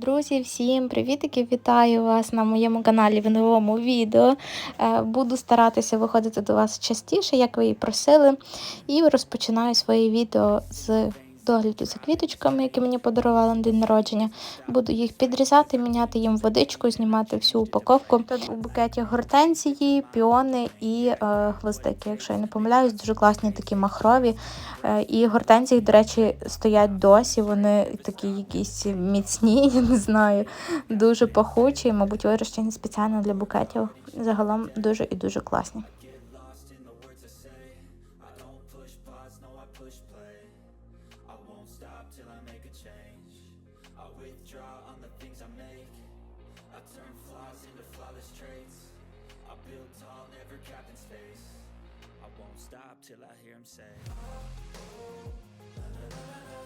Друзі, всім привітики! Вітаю вас на моєму каналі в новому відео. Е, Буду старатися виходити до вас частіше, як ви і просили. І розпочинаю своє відео з догляду за квіточками, які мені подарували на день народження. Буду їх підрізати, міняти їм водичку, знімати всю упаковку. Тут у букеті гортензії, піони і е, гвоздики. Якщо я не помиляюсь, дуже класні такі махрові. Е, І гортензії, до речі, стоять досі. Вони такі якісь міцні, я не знаю, дуже пахучі, мабуть, вирощені спеціально для букетів. Загалом дуже і дуже класні. we're trapped I won't stop till I hear him say oh, oh, la, la, la,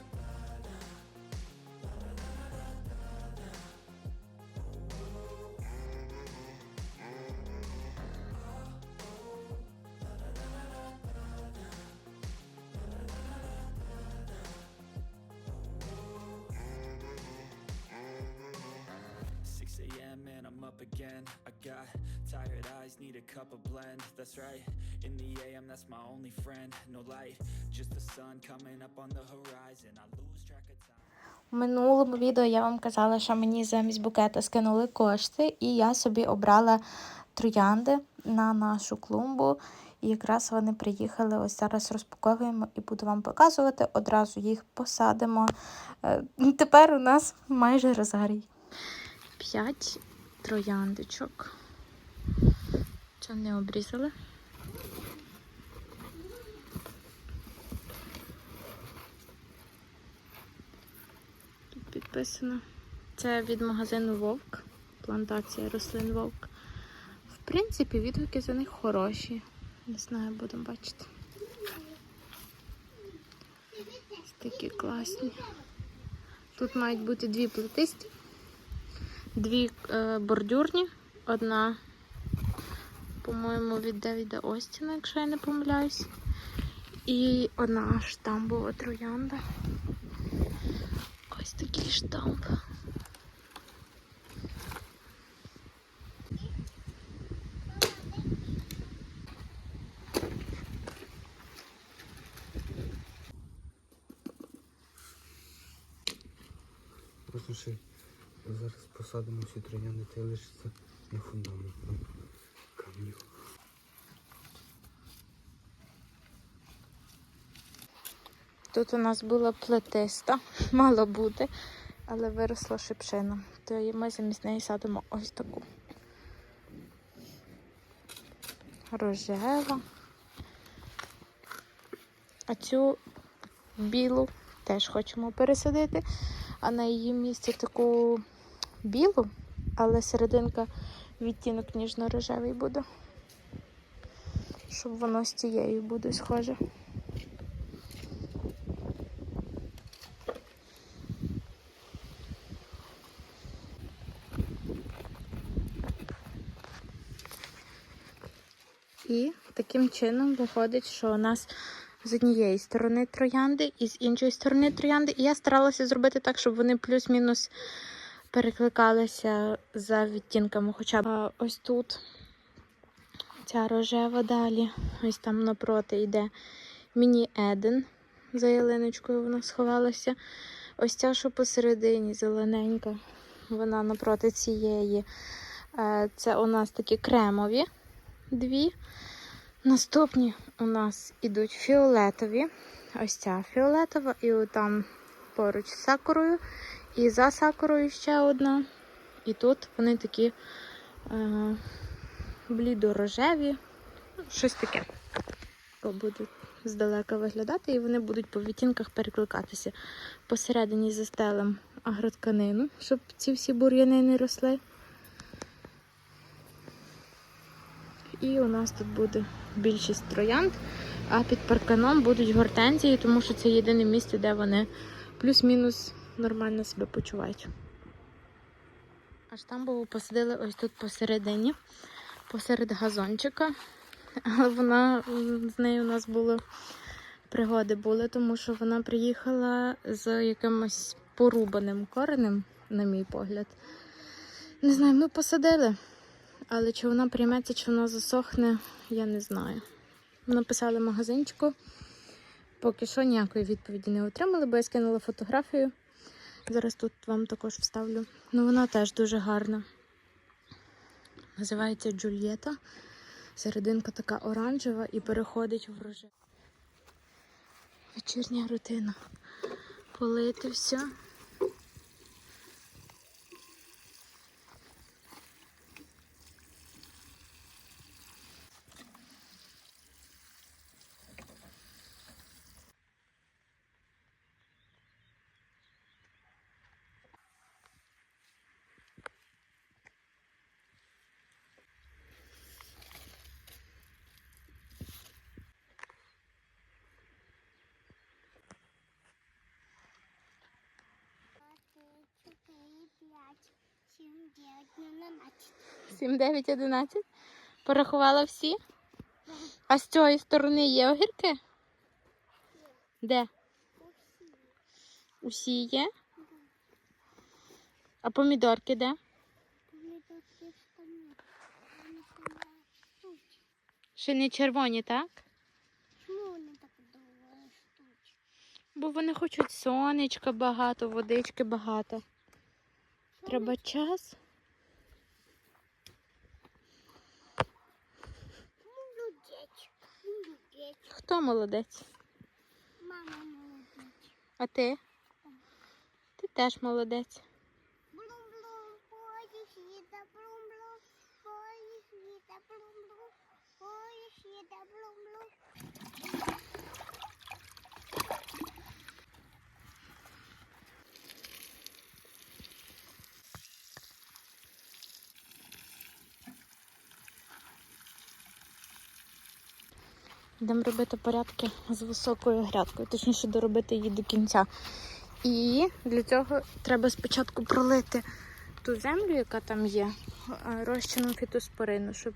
again. I got tired eyes, need a cup of blend. That's right. In the AM, that's my only friend. No light, just the sun coming up on the horizon. I lose track of time. У минулому відео я вам казала, що мені замість букета скинули кошти, і я собі обрала троянди на нашу клумбу. І якраз вони приїхали. Ось зараз розпаковуємо і буду вам показувати. Одразу їх посадимо. Е, Тепер у нас майже розгарій. П'ять трояндичок. Що не обрізали? Тут підписано. Це від магазину Вовк. Плантація рослин Вовк. В принципі, відгуки за них хороші. Не знаю, будемо бачити. Такі класні. Тут мають бути дві плетисті, дві е, бордюрні, одна, по-моєму, від Девіда Остіна, якщо я не помиляюсь. І одна штамбова троянда. Ось такий штамп. Послушай, зараз посадимо всі троянди, та лишиться на фундамент. ну, Камнів. Тут у нас була плетиста, мало бути, але виросла шипшина. То ми замість неї садимо ось таку. Рожева. А цю білу теж хочемо пересадити, а на її місці таку білу, але серединка відтінок ніжно-рожевий буде. Щоб воно з цією буде схоже. І таким чином виходить, що у нас з однієї сторони троянди і з іншої сторони троянди. І я старалася зробити так, щоб вони плюс-мінус перекликалися за відтінками. Хоча б ось тут ця рожева далі, ось там напроти йде міні-еден. За ялиночкою вона сховалася. Ось ця, що посередині, зелененька, вона напроти цієї. Е, Це у нас такі кремові дві. Наступні у нас ідуть фіолетові. Ось ця фіолетова, і там поруч з сакурою. І за сакурою ще одна. І тут вони такі е, блідорожеві. Ну, Щось таке. Будуть здалека виглядати, і вони будуть по відтінках перекликатися. Посередині застелем агротканину, щоб ці всі бур'яни не росли. І у нас тут буде більшість троянд, а під парканом будуть гортензії, тому що це єдине місце, де вони плюс-мінус нормально себе почувають. А штамбову посадили ось тут посередині, посеред газончика. Але вона з нею у нас були пригоди були, тому що вона приїхала з якимось порубаним коренем на мій погляд. Не знаю, ми посадили, але чи вона прийметься, чи вона засохне, я не знаю. Написали магазинчику. Поки що ніякої відповіді не отримали, бо я скинула фотографію. Зараз тут вам також вставлю. Ну, вона теж дуже гарна. Називається Джульєта. Серединка така оранжева і переходить в рожеву. Вечірня рутина. Полити все. 7, 9, 11. 7, 9, 11. Порахувала всі? А з цієї сторони є огірки? Де? Усі є? А помідорки де? Помідорки Ще не червоні, так? Чому вони так довго ростуть? Бо вони хочуть сонечка багато, водички багато. Треба час. Молодець. Молодець. Хто молодець? Мама молодець. А ти? Ти теж молодець. Йдемо робити порядки з високою грядкою, точніше доробити її до кінця. І для цього треба спочатку пролити ту землю, яка там є, розчином фітоспорину, щоб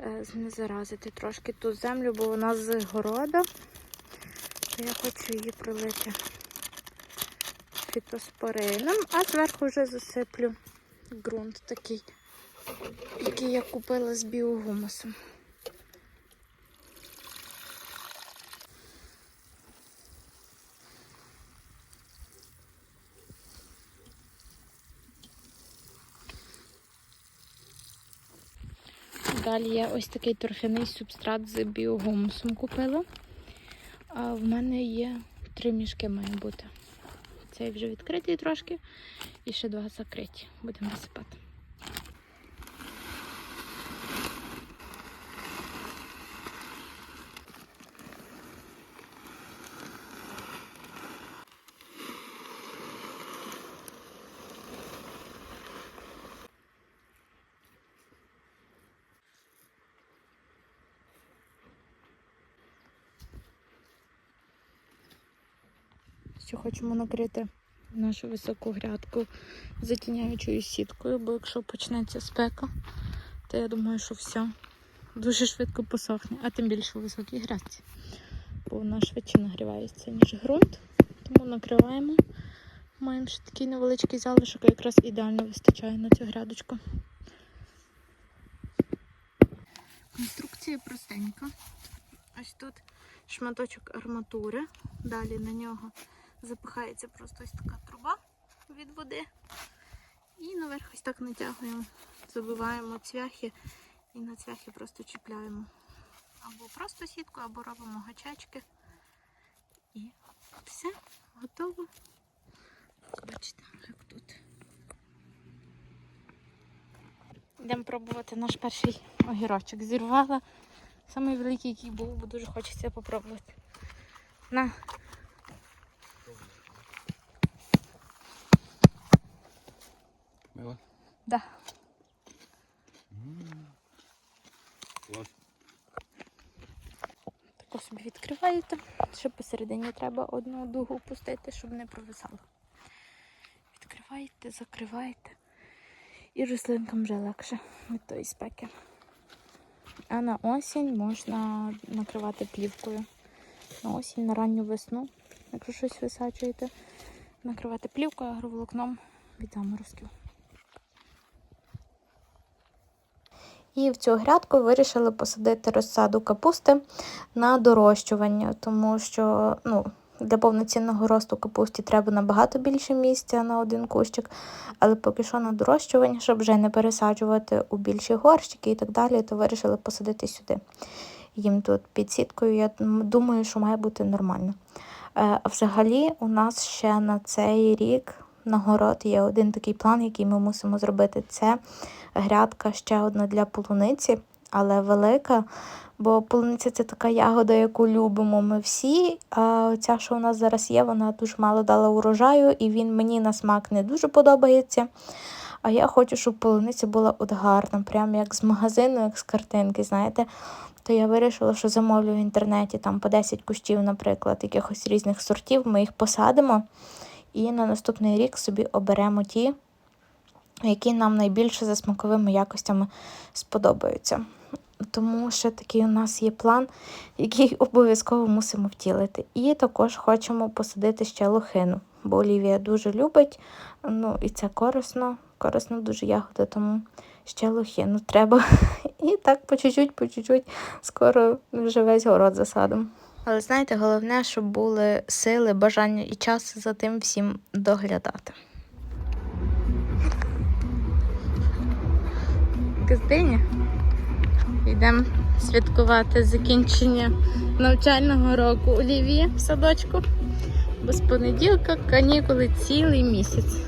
е, не заразити трошки ту землю, бо вона з города. Я хочу її пролити фітоспорином, а зверху вже засиплю ґрунт такий, який я купила з біогумусом. Далі я ось такий торфяний субстрат з біогумусом купила. А в мене є три мішки має бути. Цей вже відкритий трошки і ще два закриті. Будемо висипати. Ще хочемо накрити нашу високу грядку затіняючою сіткою, бо якщо почнеться спека, то я думаю, що все дуже швидко посохне, а тим більше у високій грядці. Бо вона швидше нагрівається, ніж ґрунт. Тому накриваємо. Маємо ще такий невеличкий залишок, якраз ідеально вистачає на цю грядочку. Конструкція простенька. Ось тут шматочок арматури. Далі на нього запихається просто ось така труба від води. І наверх ось так натягуємо, забиваємо цвяхи і на цвяхи просто чіпляємо. Або просто сітку, або робимо гачечки. І все, готово. Бачите, як тут. Йдемо пробувати наш перший огірочок. Зірвала. Самий великий, який був, бо дуже хочеться попробувати. На. Відкриваєте. Ще посередині треба одну дугу пустити, щоб не провисало. Відкриваєте, закриваєте. І рослинкам вже легше від тої спеки. А на осінь можна накривати плівкою. На осінь, на ранню весну, якщо щось висаджуєте, накривати плівкою, агроволокном, від заморозків. І в цю грядку вирішили посадити розсаду капусти на дорощування, тому що ну, для повноцінного росту капусті треба набагато більше місця на один кущик, але поки що на дорощування, щоб вже не пересаджувати у більші горщики і так далі, то вирішили посадити сюди. Їм тут під сіткою, я думаю, що має бути нормально. Е, А взагалі, у нас ще на цей рік на город є один такий план, який ми мусимо зробити. Це грядка ще одна для полуниці, але велика. Бо полуниця це така ягода, яку любимо ми всі. А ця, що у нас зараз є, вона дуже мало дала урожаю, і він мені на смак не дуже подобається. А я хочу, щоб полуниця була от гарна, прямо як з магазину, як з картинки, знаєте. То я вирішила, що замовлю в інтернеті там по 10 кущів, наприклад, якихось різних сортів. Ми їх посадимо і на наступний рік собі оберемо ті, які нам найбільше за смаковими якостями сподобаються. Тому що такий у нас є план, який обов'язково мусимо втілити. І також хочемо посадити ще лохину, бо Олівія дуже любить, ну і це корисно, корисно дуже ягода, тому ще лохину треба. І так по чуть-чуть, по чуть-чуть, скоро вже весь город засадимо. Але знаєте, головне, щоб були сили, бажання і час за тим всім доглядати. Костиня. Йдемо святкувати закінчення навчального року у Лівії в садочку. Бо з понеділка канікули цілий місяць.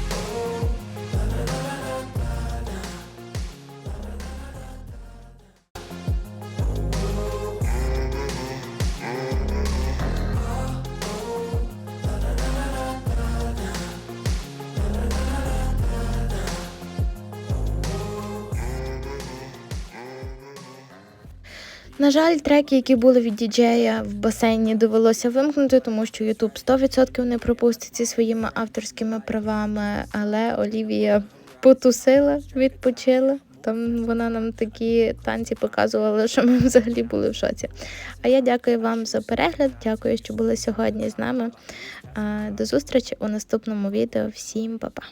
На жаль, треки, які були від діджея в басейні, довелося вимкнути, тому що YouTube 100% не пропустить зі своїми авторськими правами. Але Олівія потусила, відпочила. Там вона нам такі танці показувала, що ми взагалі були в шоці. А я дякую вам за перегляд. Дякую, що були сьогодні з нами. До зустрічі у наступному відео. Всім па-па!